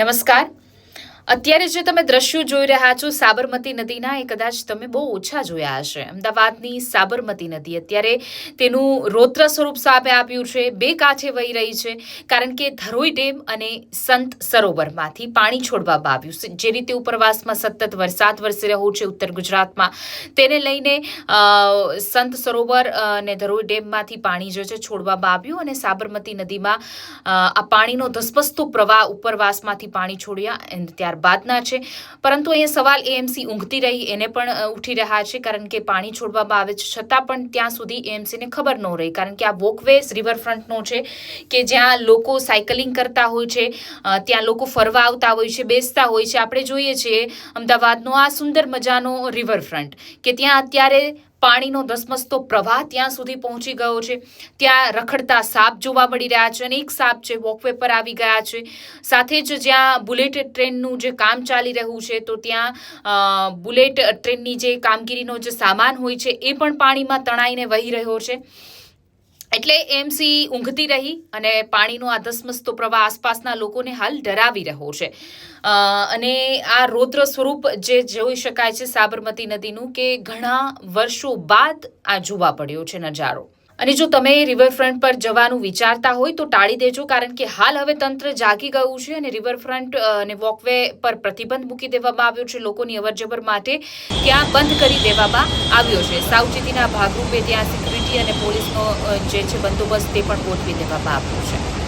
નમસ્કાર. અત્યારે જે તમે દ્રશ્યો જોઈ રહ્યા છો, સાબરમતી નદીના, એ કદાચ તમે બહુ ઓછા જોયા હશે. અમદાવાદની સાબરમતી નદી અત્યારે તેનું રૌદ્ર સ્વરૂપ સામે આપ્યું છે, બે કાંઠે વહી રહી છે, કારણ કે ધરોઈ ડેમ અને સંત સરોવરમાંથી પાણી છોડવામાં આવ્યું છે. જે રીતે ઉપરવાસમાં સતત વરસાદ વરસી રહ્યો છે, ઉત્તર ગુજરાતમાં, તેને લઈને સંત સરોવર અને ધરોઈ ડેમમાંથી પાણી જે છે છોડવામાં આવ્યું અને સાબરમતી નદીમાં આ પાણીનો ધસપસતો પ્રવાહ ઉપરવાસમાંથી પાણી છોડ્યા અને ત્યારબાદના છે. પરંતુ અહીંયા સવાલ એએમસી ઊંઘતી રહી, એને પણ ઉઠી રહ્યા છે કારણ કે પાણી છોડવામાં આવે છે. છતાં પણ ત્યાં સુધી એએમસીને ખબર ન રહી કારણ કે આ વોકવેઝ રિવરફ્રન્ટનો છે કે જ્યાં લોકો સાયકલિંગ કરતા હોય છે ત્યાં લોકો ફરવા આવતા હોય છે, બેસતા હોય છે. આપણે જોઈએ છીએ અમદાવાદનો આ સુંદર મજાનો રિવરફ્રન્ટ કે ત્યાં અત્યારે પાણીનો ધસમસતો પ્રવાહ ત્યાં સુધી પહોંચી ગયો છે. ત્યાં રખડતા સાપ જોવા મળી રહ્યા છે અને એક સાપ છે વોકવે પર આવી ગયા છે. સાથે જ જ્યાં બુલેટ ટ્રેનનું જે કામ ચાલી રહ્યું છે, તો ત્યાં બુલેટ ટ્રેનની જે કામગીરીનો જે સામાન હોય છે, એ પણ પાણીમાં તણાઈને વહી રહ્યો છે. એટલે એમસી ઊંઘતી રહી અને પાણીનો આ ધસમસતો પ્રવાહ આસપાસના લોકોને હાલ ડરાવી રહ્યો છે. અને આ રૌદ્ર સ્વરૂપ જે જોઈ શકાય છે સાબરમતી નદીનું કે ઘણા વર્ષો બાદ આ જોવા પડ્યો છે નજારો. અને જો તમે રિવરફ્રન્ટ પર જવાનું વિચારતા હોય તો ટાળી દેજો કારણ કે હાલ હવે તંત્ર જાગી ગયું છે અને રિવરફ્રન્ટ અને વોકવે પર પ્રતિબંધ મૂકી દેવામાં આવ્યો છે. લોકોની અવરજવર માટે ત્યાં બંધ કરી દેવામાં આવ્યો છે. સાવચેતીના ભાગરૂપે ત્યાં અને પોલીસનો જે છે બંદોબસ્ત તે પણ ગોઠવી દેવામાં આવ્યો છે.